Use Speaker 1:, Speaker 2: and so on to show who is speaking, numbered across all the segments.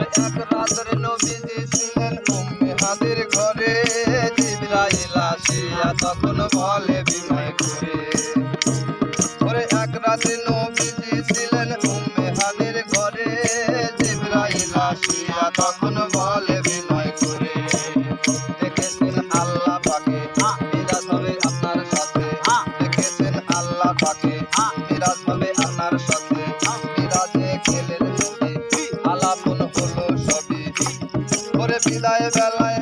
Speaker 1: এক রাত্রে নবীজি ছিলেন উম্মে হাদির ঘরে। জিবরাইল আসিয়া তখন বলে বিনয় করে। এক রাতে lai lai life.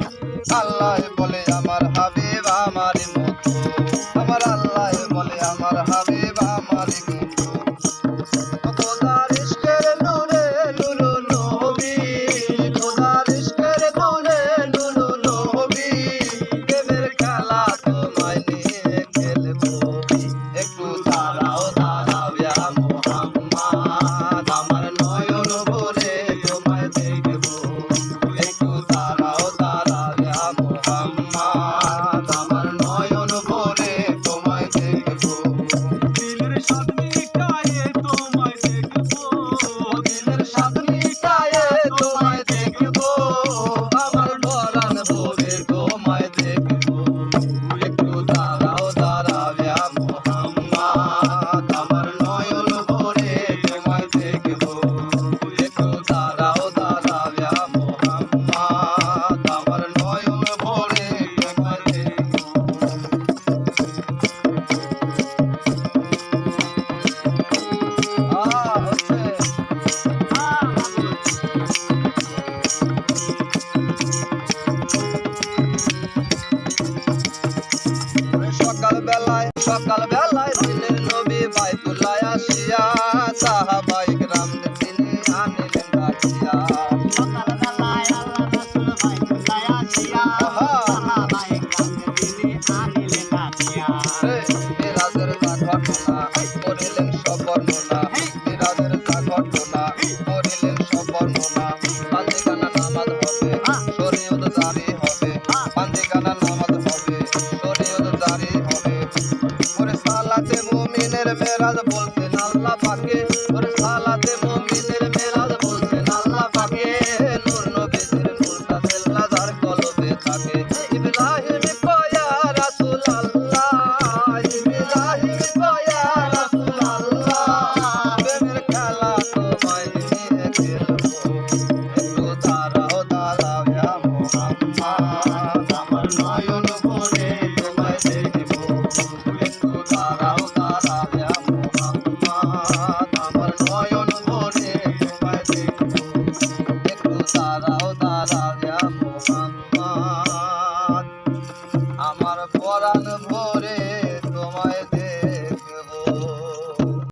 Speaker 1: ಸಾಹಬ